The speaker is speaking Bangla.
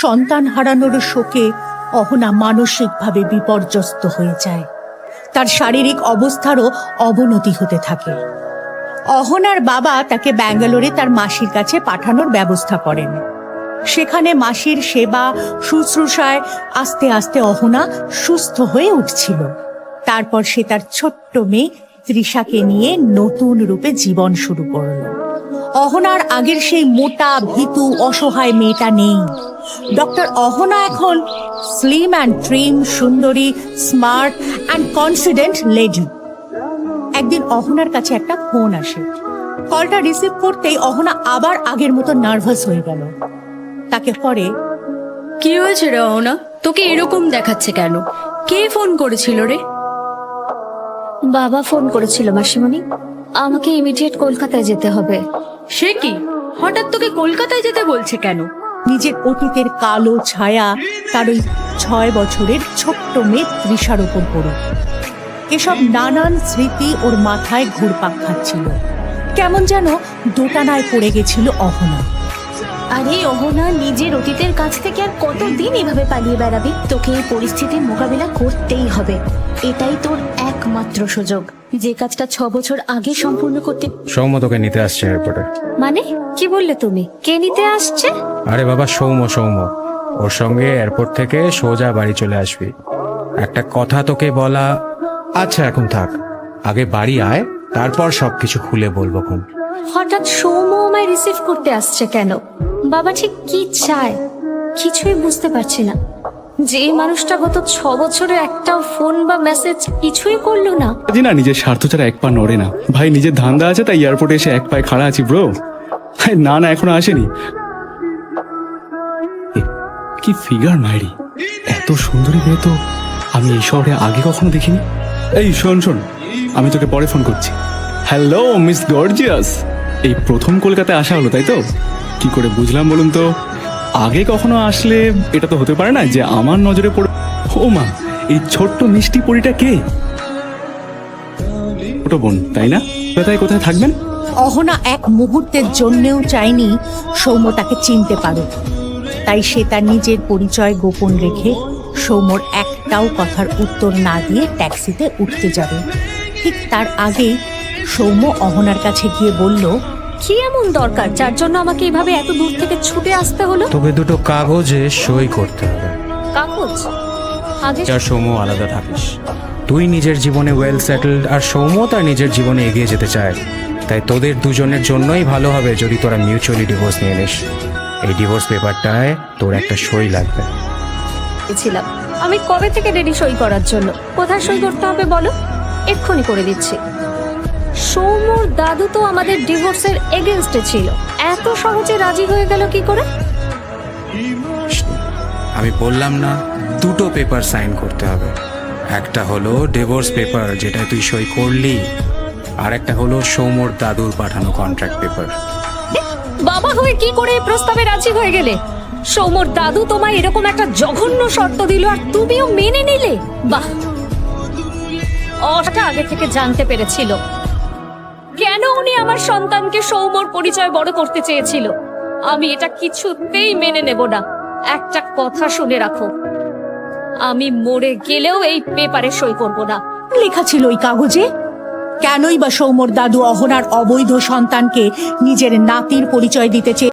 সন্তান হারানোর শোকে অহনা মানসিকভাবে বিপর্যস্ত হয়ে যায়। তার শারীরিক অবস্থারও অবনতি হতে থাকে। অহনার বাবা তাকে ব্যাঙ্গালোরে তার মাসির কাছে পাঠানোর ব্যবস্থা করেন। সেখানে মাসির সেবা, শুশ্রূষায় আস্তে আস্তে অহনা সুস্থ হয়ে উঠছিল। তারপর সে তার ছোট্ট মেয়ে তৃষাকে নিয়ে নতুন রূপে জীবন শুরু করল। অহনার আগের সেই মোটা, ভীতু, অসহায় মেয়েটা নেই। ডক্টর অহনা এখন স্লিম অ্যান্ড ট্রিম সুন্দরী স্মার্ট অ্যান্ড কনফিডেন্ট লেডি একদিন অহনার কাছে একটা ফোন আসে। কলটা রিসিভ করতেই অহনা আবার আগের মতো নার্ভাস হয়ে গেল। তাকে পরে কি হয়েছে রে অহনা? তোকে এরকম দেখাচ্ছে কেন? কে ফোন করেছিল রে? বাবা ফোন করেছিল মাসিমণি। আমাকে ইমিডিয়েট কলকাতায় যেতে হবে। সে কি? হঠাৎ তোকে কলকাতায় যেতে বলছে কেন? নিজের অতীতের কালো ছায়া তার ওই ছয় বছরের ছোট্ট মেয়ে তৃষার ওপর পড়ে এসব নানান স্মৃতি ওর মাথায় ঘুরপাক খাচ্ছিল। কেমন যেন দোটানায় পড়ে গেছিল অহনা। আরে অহনা, নিজের অতীতের কাছ থেকে আর কতদিন এভাবে পালিয়ে বেড়াবি? তোকে এই পরিস্থিতির মোকাবিলা করতেই হবে। এটাই তোর একমাত্র সুযোগ। যে কাজটা ছ বছর আগে সম্পূর্ণ করতে সৌম্য তোকে নিতে আসছে এয়ারপোর্টে মানে? কি বললে তুমি? কে নিতে আসছে? আরে বাবা সৌম্য সৌম্য। ওর সঙ্গে এয়ারপোর্ট থেকে সোজা বাড়ি চলে আসবি। একটা কথা তোকে বলা আচ্ছা এখন থাক। আগে বাড়ি আয় তারপর সবকিছু খুলে বলব কোন হঠাৎ সৌম্য আমায় রিসিভ করতে আসছে কেন? বাবা ঠিক কি চায়? কিছুই বুঝতে পারছি না। যে মানুষটা গত ছ বছরে একটা ফোন বা মেসেজ কিছুই করল না। জি না নিজের স্বার্থ ছাড়া এক পা নড়ে না। ভাই নিজের ধান্দা আছে, তাই এয়ারপোর্টে এসে এক পায়ে খাড়া আছি ব্রো না না, এখনও আসেনি। কি ফিগার মাইরি? এত সুন্দরী মেয়ে তো আমি এই শহরে আগে কখনো দেখিনি। এই, শোন শোন, আমি তোকে পরে ফোন করছি। হ্যালো মিস গর্জিয়াস এই প্রথম কলকাতায় আসা হলো, তাই তো? কি করে বুঝলাম বলুন তো? আগে কখনো আসলে এটা তো হতে পারে না যে আমার নজরে পড়ে ও মা, এই ছোট্ট মিষ্টি পরিটা কে? ছোট বোন, তাই না? কোথায় কোথায় থাকবেন? অহনা এক মুহূর্তের জন্যেও চায়নি সৌম্য তাকে চিনতে পারুক। তাই সে তার নিজের পরিচয় গোপন রেখে সৌম্যর একটাও কথার উত্তর না দিয়ে ট্যাক্সিতে উঠতে যাবে। ঠিক তার আগেই সৌম্য অহনার কাছে গিয়ে বলল কি এমন দরকার? যার জন্য আমাকে এভাবে এত দূর থেকে ছুটে আসতে হলো? তোকে দুটো কাগজে সই করতে হবে। কাগজ? আগে আর সৌম্য আলাদা থাকিস। তুই নিজের জীবনে ওয়েল সেটেলড আর সৌম্য তার নিজের জীবনে এগিয়ে যেতে চায়। তাই তোদের দুজনের জন্যই ভালো হবে যদি তোরা মিউচুয়ালি ডিভোর্স নিয়ে নিস। এই ডিভোর্স পেপারটায় তোর একটা সই লাগবে। ছিলাম আমি কবে থেকে রেডি সই করার জন্য? কোথায় সই করতে হবে বলো? এক্ষুনি করে দিচ্ছি। সৌম্যর দাদু তো আমাদের ডিভোর্সের এগেনস্টে ছিল। এত সহজে রাজি হয়ে গেল কি করে? আমি বললাম না দুটো পেপার সাইন করতে হবে। একটা হলো ডিভোর্স পেপার যেটা তুই সই করলি আর একটা হলো সৌমর দাদুর পাঠানো কন্ট্রাক্ট পেপার বাবা হয়ে কি করে প্রস্তাবে রাজি হয়ে গেলে? সৌম্যর দাদু তোমায় এরকম একটা জঘন্য শর্ত দিল আর তুমিও মেনে নিলে? বাহ! অটা আগে থেকে জানতে পেরেছিল। উনি আমার সন্তানকে সৌমর পরিচয় বড় করতে চেয়েছিল। আমি এটা কিছুতেই মেনে নেব না। একটা কথা শুনে রাখো। আমি মরে গেলেও এই পেপারে সই করব না। লেখা ছিল ওই কাগজে? কেনই বা সৌমর দাদু অহনার অবৈধ সন্তানকে নিজের নাতির পরিচয় দিতে চেয়ে